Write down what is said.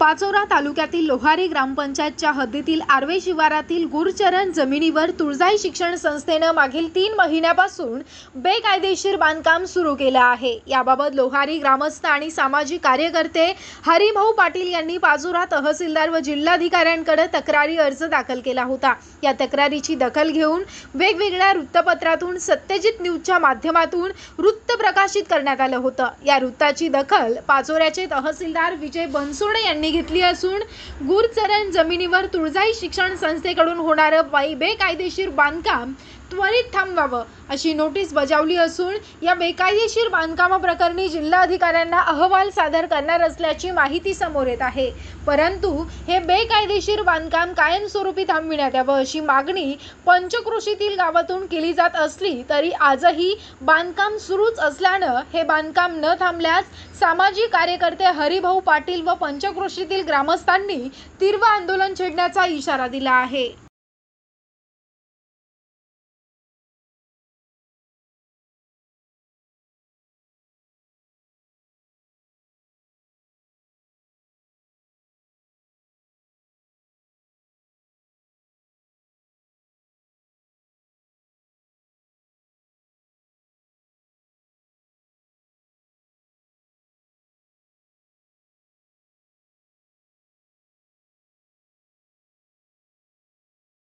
पाचोरा तालुक्यातील लोहारी ग्रामपंचायतच्या हद्दीतील आर्वे शिवारातील गुरचरण जमिनीवर तुळजाई शिक्षण संस्थेनं मागील तीन महिन्यापासून बेकायदेशीर बांधकाम सुरू केलं आहे. याबाबत लोहारी ग्रामस्थ आणि सामाजिक कार्यकर्ते हरिभाऊ पाटील यांनी पाचोरा तहसीलदार व जिल्हाधिकाऱ्यांकडे तक्रारी अर्ज दाखल केला होता. या तक्रारीची दखल घेऊन वेगवेगळ्या वृत्तपत्रातून सत्यजित न्यूजच्या माध्यमातून वृत्त प्रकाशित करण्यात आलं होतं. या वृत्ताची दखल पाचोऱ्याचे तहसीलदार विजय बनसोडे यांनी घेतली असून गुरचरण जमिनीवर तुळजाई शिक्षण संस्थेकडून होणारं बेकायदेशीर बांधकाम त्वरित थांबवावं अशी नोटीस बजावली असून या बेकायदेशीर बांधकामाप्रकरणी जिल्हाधिकाऱ्यांना अहवाल सादर करणार असल्याची माहिती समोर येत आहे. परंतु हे बेकायदेशीर बांधकाम कायमस्वरूपी थांबविण्यात यावं अशी मागणी पंचक्रोशीतील गावातून केली जात असली तरी आजही बांधकाम सुरूच असल्यानं हे बांधकाम न थांबल्यास सामाजिक कार्यकर्ते हरिभाऊ पाटील व पंचक्रोशीतील ग्रामस्थांनी तीव्र आंदोलन छेडण्याचा इशारा दिला आहे.